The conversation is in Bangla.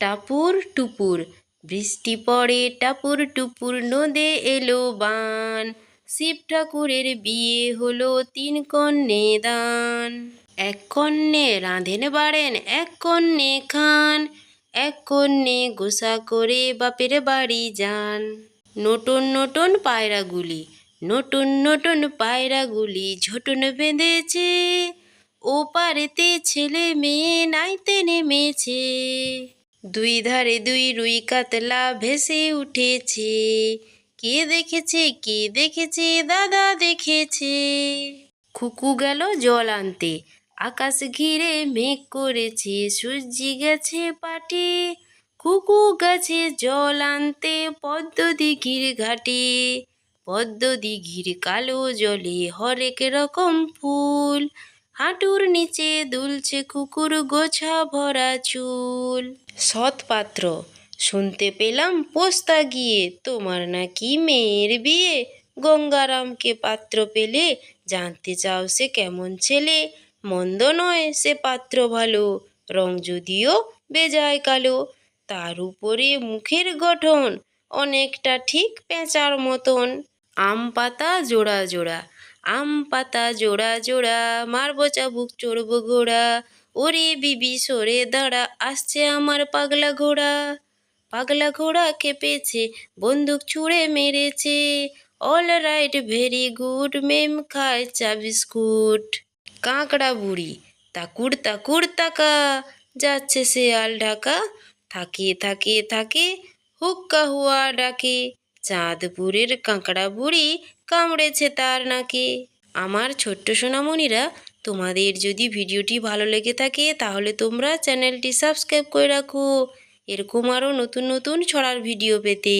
টাপুর টুপুর, বৃষ্টি পড়ে টাপুর টুপুর, নদে এলো বান। শিব ঠাকুরের বিয়ে হলো তিন কন্যে দান। এক কন্যে রাঁধেন বাড়েন, এক কন্যে খান। এক কন্যে গোসা করে বাপের বাড়ি যান। নতুন নতুন পায়রাগুলি, নতুন নতুন পায়রাগুলি ঝুটুন বেঁধেছে। ও পারেতে ছেলে মেয়ে নাইতে নেমেছে দুই ধারে দুই রুই কাতলা ভেসে উঠেছে। কে দেখেছে কে দেখেছে, দাদা দেখেছে। খুকু গেল জল আনতে, আকাশ ঘিরে মেঘ করেছে, সূর্যি গেছে পাটে। খুকু গেছে জল আনতে পদ্ম দিঘির ঘাটে। পদ্ম দিঘির কালো জলে হরেক রকম ফুল হাঁটুর নিচে দুলছে কুকুর গোছা ভরা চুল। সৎপাত্র, শুনতে পেলাম পোস্তা গিয়ে, তোমার নাকি মেয়ের বিয়ে। গঙ্গারামকে পাত্র পেলে, জানতে চাও সে কেমন ছেলে। মন্দ নয় সে পাত্র ভালো, রং যদিও বেজায় কালো। তার উপরে মুখের গঠন অনেকটা ঠিক পেঁচার মতন। আম পাতা জোড়া জোড়া আম পাতা জোড়া জোড়া, মারবো চাবুক, চড়বো ঘোড়া, ওরে বিবি সরে দাঁড়া, আসছে আমার পাগলা ঘোড়া। পাগলা ঘোড়া কেঁপেছে বন্দুক ছুঁড়ে মেরেছে। অল রাইট ভেরি গুড মেম খায় চা বিস্কুট। কাঁকড়া বুড়ি, তাকুর তাকুর, তাকা। যাচ্ছে শেয়াল ঢাকা, থাকে থাকে থাকে, হুক্কা হুয়া ডাকে। চাঁদপুরের কাঁকড়া বুড়ি কামড়েছে তার নাকি? আমার ছোট্ট সোনামণিরা, তোমাদের যদি ভিডিওটি ভালো লেগে থাকে, তাহলে তোমরা চ্যানেলটি সাবস্ক্রাইব করে রাখো। এরকম আরও নতুন নতুন ছড়ার ভিডিও পেতে।